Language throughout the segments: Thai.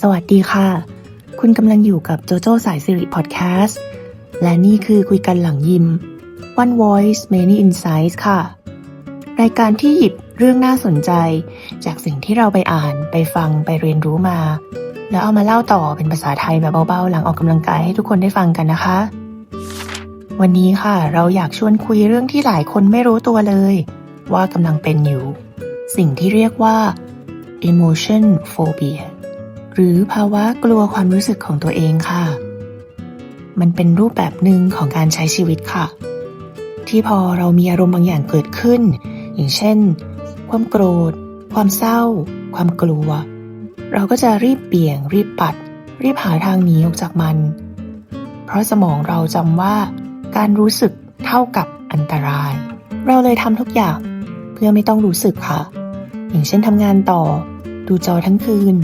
สวัสดีค่ะ คุณกำลังอยู่กับโจโจ้สายสิริพอดแคสต์ และนี่คือคุยกันหลังยิม One Voice Many Insights ค่ะ รายการที่หยิบเรื่องน่าสนใจ จากสิ่งที่เราไปอ่านไปฟังไปเรียนรู้มา แล้วเอามาเล่าต่อเป็นภาษาไทยแบบเบาๆ หลังออกกำลังกายให้ทุกคนได้ฟังกันนะคะ วันนี้ค่ะ เราอยากชวนคุยเรื่องที่หลายคนไม่รู้ตัวเลย ว่ากำลังเป็นอยู่ สิ่งที่เรียกว่า emotion phobia หรือภาวะกลัวความรู้สึกของตัวเองค่ะ มันเป็นรูปแบบหนึ่งของการใช้ชีวิตค่ะ ที่พอเรามีอารมณ์บางอย่างเกิดขึ้น อย่างเช่น ความโกรธ ความเศร้า ความกลัว เราก็จะรีบเบี่ยง รีบปัด รีบหาทางหนีออกจากมัน เพราะสมองเราจำว่า การรู้สึกเท่ากับอันตราย เราเลยทำทุกอย่างเพื่อไม่ต้องรู้สึกค่ะ อย่างเช่นทำงานต่อ ดูจอทั้งคืน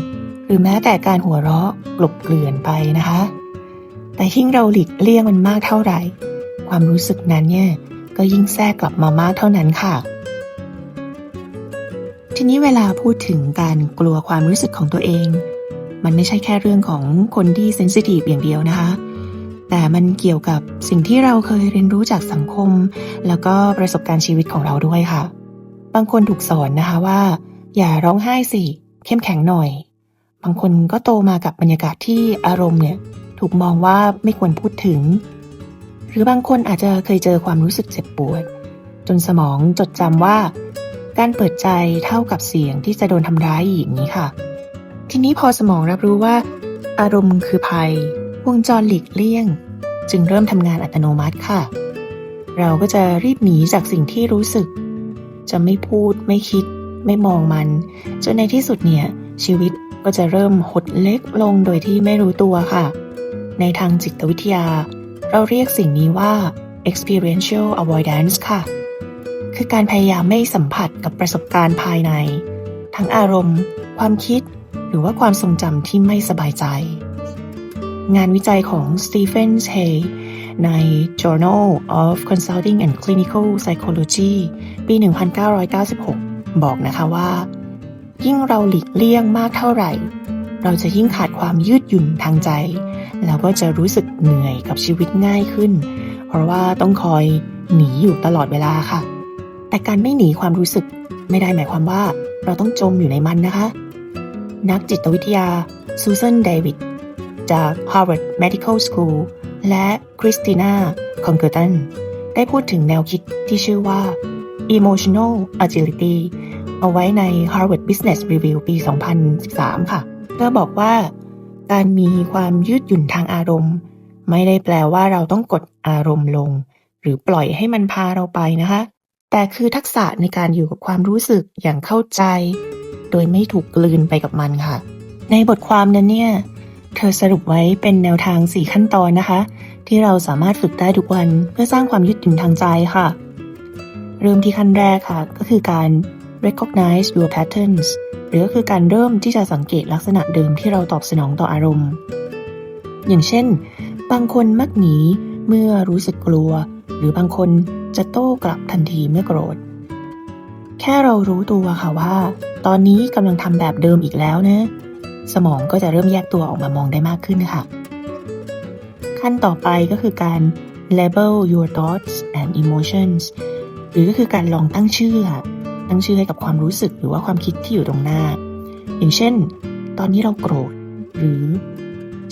หรือแม้แต่การหัวเราะกลบเกลื่อนไปนะคะ แต่ยิ่งเราหลีกเลี่ยงมันมากเท่าไหร่ ความรู้สึกนั้นเนี่ยก็ยิ่งแทรกกลับมามากเท่านั้นค่ะ ทีนี้เวลาพูดถึงการกลัวความรู้สึกของตัวเอง มันไม่ใช่แค่เรื่องของคนที่เซนซิทีฟอย่างเดียวนะคะ แต่มันเกี่ยวกับสิ่งที่เราเคยเรียนรู้จากสังคม แล้วก็ประสบการณ์ชีวิตของเราด้วยค่ะ บางคนถูกสอนนะคะว่า อย่าร้องไห้สิ เข้มแข็งหน่อย บางคนก็โตมากับบรรยากาศที่อารมณ์เนี่ยถูกมองว่าไม่ควรพูดถึง หรือบางคนอาจจะเคยเจอความรู้สึกเจ็บปวด จนสมองจดจำว่า การเปิดใจเท่ากับเสียงที่จะโดนทำร้ายอย่างนี้ค่ะ ทีนี้พอสมองรับรู้ว่า อารมณ์คือภัยวงจรหลีกเลี่ยง จึงเริ่มทำงานอัตโนมัติค่ะ เราก็จะรีบหนีจากสิ่งที่รู้สึก จะไม่พูดไม่คิด ไม่มองมัน จนในที่สุดเนี่ยชีวิต ก็จะเริ่มหดเล็กลงโดยที่ไม่รู้ตัวค่ะ ในทางจิตวิทยา เราเรียกสิ่งนี้ว่า experiential avoidance ค่ะ คือการพยายามไม่สัมผัสกับประสบการณ์ภายใน ทั้งอารมณ์ ความคิด หรือว่าความทรงจำที่ไม่สบายใจ งานวิจัยของ Stephen Hay ใน Journal of Consulting and Clinical Psychology ปี 1996 บอกนะคะว่า ยิ่งเราหลีกเลี่ยงมากเท่าไหร่ เราจะยิ่งขาดความยืดหยุ่นทางใจ แล้วก็จะรู้สึกเหนื่อยกับชีวิตง่ายขึ้น เพราะว่าต้องคอยหนีอยู่ตลอดเวลาค่ะ แต่การไม่หนีความรู้สึกไม่ได้หมายความว่าเราต้องจมอยู่ในมันนะคะ นักจิตวิทยาซูซนเดวิดจาก Harvard Medical School และคริสติน่าคอนเกอร์ตันได้พูดถึงแนวคิดที่ชื่อว่า emotional agility เอาไว้ใน Harvard Business Review ปี 2013 ค่ะ เธอบอกว่า การมีความยืดหยุ่นทางอารมณ์ ไม่ได้แปลว่าเราต้องกดอารมณ์ลง หรือปล่อยให้มันพาเราไปนะคะ แต่คือทักษะในการอยู่กับความรู้สึกอย่างเข้าใจ โดยไม่ถูกกลืนไปกับมันค่ะ ในบทความนั้นเนี่ย เธอสรุปไว้เป็นแนวทาง 4 ขั้นตอนนะคะ ที่เราสามารถฝึกได้ทุกวันเพื่อสร้างความยืดหยุ่นทางใจค่ะ เริ่มที่ขั้นแรกค่ะ ก็คือการ recognize your patterns หรือก็คือการเริ่มที่จะสังเกตลักษณะเดิมที่เราตอบสนองต่ออารมณ์ อย่างเช่น บางคนมักหนีเมื่อรู้สึกกลัว หรือบางคนจะโต้กลับทันทีเมื่อโกรธ แค่เรารู้ตัวค่ะว่า ตอนนี้กำลังทำแบบเดิมอีกแล้วนะ สมองก็จะเริ่มแยกตัวออกมามองได้มากขึ้นค่ะ ขั้นต่อไปก็คือการ label your thoughts and emotions หรือก็คือการลองตั้งชื่อค่ะ ตั้งชื่อให้กับความรู้สึกหรือว่าความคิดที่อยู่ตรงหน้า อย่างเช่น ตอนนี้เราโกรธ หรือ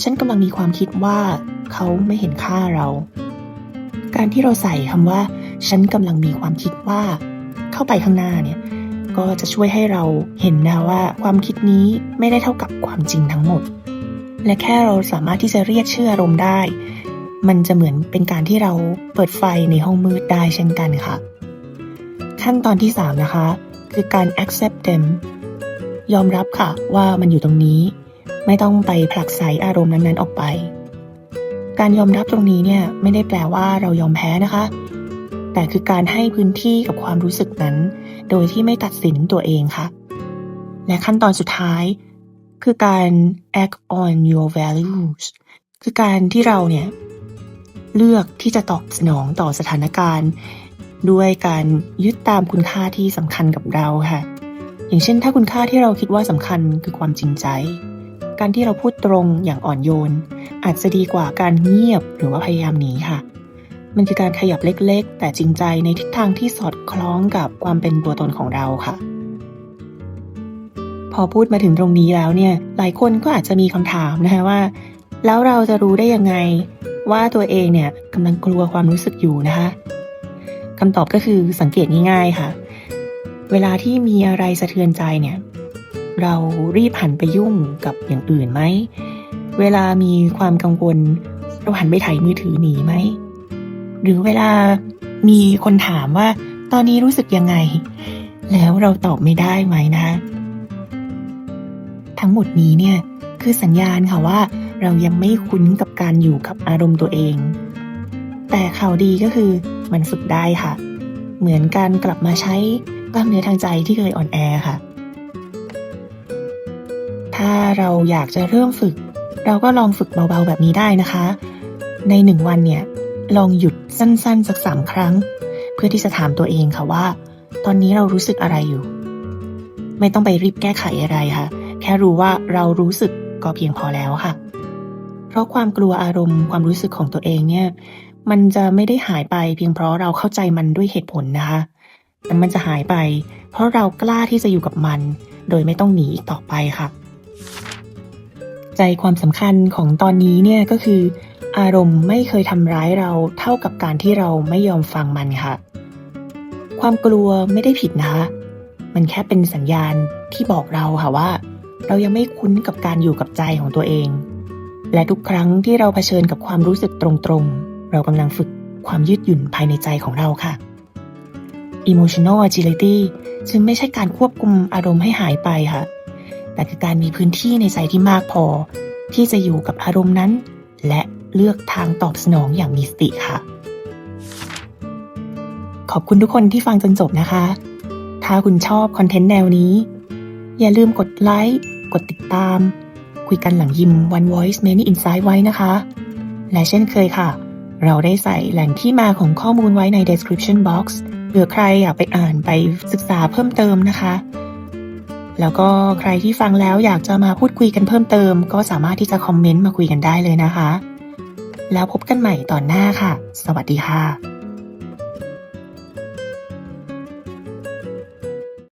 ฉันกำลังมีความคิดว่าเขาไม่เห็นค่าเรา การที่เราใส่คำว่า ฉันกำลังมีความคิดว่า เข้าไปข้างหน้าเนี่ย ก็จะช่วยให้เราเห็นนะว่า ความคิดนี้ไม่ได้เท่ากับความจริงทั้งหมด และแค่เราสามารถที่จะเรียกชื่ออารมณ์ได้ มันจะเหมือนเป็นการที่เราเปิดไฟในห้องมืดได้เช่นกันค่ะ ขั้นตอนที่ 3 นะคะ คือการ accept them ยอมรับค่ะว่ามันอยู่ตรงนี้ ไม่ต้องไปผลักไสอารมณ์นั้นๆออกไป การยอมรับตรงนี้เนี่ยไม่ได้แปลว่าเรายอมแพ้นะคะ แต่คือการให้พื้นที่กับความรู้สึกนั้น โดยที่ไม่ตัดสินตัวเองค่ะ และขั้นตอนสุดท้าย คือการ act on your values คือการที่เราเนี่ยเลือกที่จะตอบสนองต่อสถานการณ์ ด้วยการยึดตามคุณค่าที่สำคัญกับเราค่ะ อย่างเช่น ถ้าคุณค่าที่เราคิดว่าสำคัญคือความจริงใจ การที่เราพูดตรงอย่างอ่อนโยน อาจจะดีกว่าการเงียบหรือว่าพยายามหนีค่ะ มันคือการขยับเล็กๆ แต่จริงใจในทิศทางที่สอดคล้องกับความเป็นตัวตนของเราค่ะ พอพูดมาถึงตรงนี้แล้วเนี่ย หลายคนก็อาจจะมีคำถามนะคะว่า แล้วเราจะรู้ได้ยังไงว่าตัวเองเนี่ยกำลังกลัวความรู้สึกอยู่นะคะ คำตอบก็คือสังเกตง่ายๆค่ะ เวลาที่มีอะไรสะเทือนใจเนี่ย เรารีบหันไปยุ่งกับอย่างอื่นไหม เวลามีความกังวล เราหันไปถ่ายมือถือหนีไหม หรือเวลามีคนถามว่า ตอนนี้รู้สึกยังไง แล้วเราตอบไม่ได้ไหมนะคะทั้งหมดนี้เนี่ยคือสัญญาณค่ะว่า เรายังไม่คุ้นกับการอยู่กับอารมณ์ตัวเอง แต่ข่าวดีก็คือ มันฝึกได้ค่ะ เหมือนการกลับมาใช้กล้ามเนื้อทางใจที่เคยอ่อนแอค่ะ ถ้าเราอยากจะเริ่มฝึก เราก็ลองฝึกเบาๆแบบนี้ได้นะคะ ในหนึ่งวันเนี่ย ลองหยุดสั้นๆ สักสามครั้ง เพื่อที่จะถามตัวเองค่ะว่า ตอนนี้เรารู้สึกอะไรอยู่ ไม่ต้องไปรีบแก้ไขอะไรค่ะ แค่รู้ว่าเรารู้สึกก็เพียงพอแล้วค่ะ เพราะความกลัวอารมณ์ความรู้สึกของตัวเองเนี่ย มันจะไม่ได้หายไปเพียงเพราะเราเข้าใจมันด้วยเหตุผลนะคะ แต่มันจะหายไป เพราะเรากล้าที่จะอยู่กับมัน โดยไม่ต้องหนีอีกต่อไปค่ะ ใจความสำคัญของตอนนี้เนี่ยก็คือ อารมณ์ไม่เคยทำร้ายเราเท่ากับการที่เราไม่ยอมฟังมันค่ะ ความกลัวไม่ได้ผิดนะคะ มันแค่เป็นสัญญาณที่บอกเราค่ะว่า เรายังไม่คุ้นกับการอยู่กับใจของตัวเอง และทุกครั้งที่เราเผชิญกับความรู้สึกตรงๆ เรากำลังฝึกความยืดหยุ่นภายในใจของเราค่ะ emotional agility จึงไม่ใช่การควบคุมอารมณ์ให้หายไปค่ะ แต่คือการมีพื้นที่ในใจที่มากพอ ที่จะอยู่กับอารมณ์นั้น และเลือกทางตอบสนองอย่างมีสติค่ะ ขอบคุณทุกคนที่ฟังจนจบนะคะ ถ้าคุณชอบคอนเทนต์แนวนี้ อย่าลืมกดไลค์ กดติดตาม คุยกันหลังยิม One Voice Many Insight ไว้นะคะ และเช่นเคยค่ะ เราได้ใส่แหล่งที่มาของข้อมูลไว้ใน description box เผื่อใครอยากไปอ่านไปศึกษาเพิ่มเติมนะคะ แล้วก็ใครที่ฟังแล้วอยากจะมาพูดคุยกันเพิ่มเติม ก็สามารถที่จะคอมเมนต์มาคุยกันได้เลยนะคะ แล้วพบกันใหม่ตอนหน้าค่ะ สวัสดีค่ะ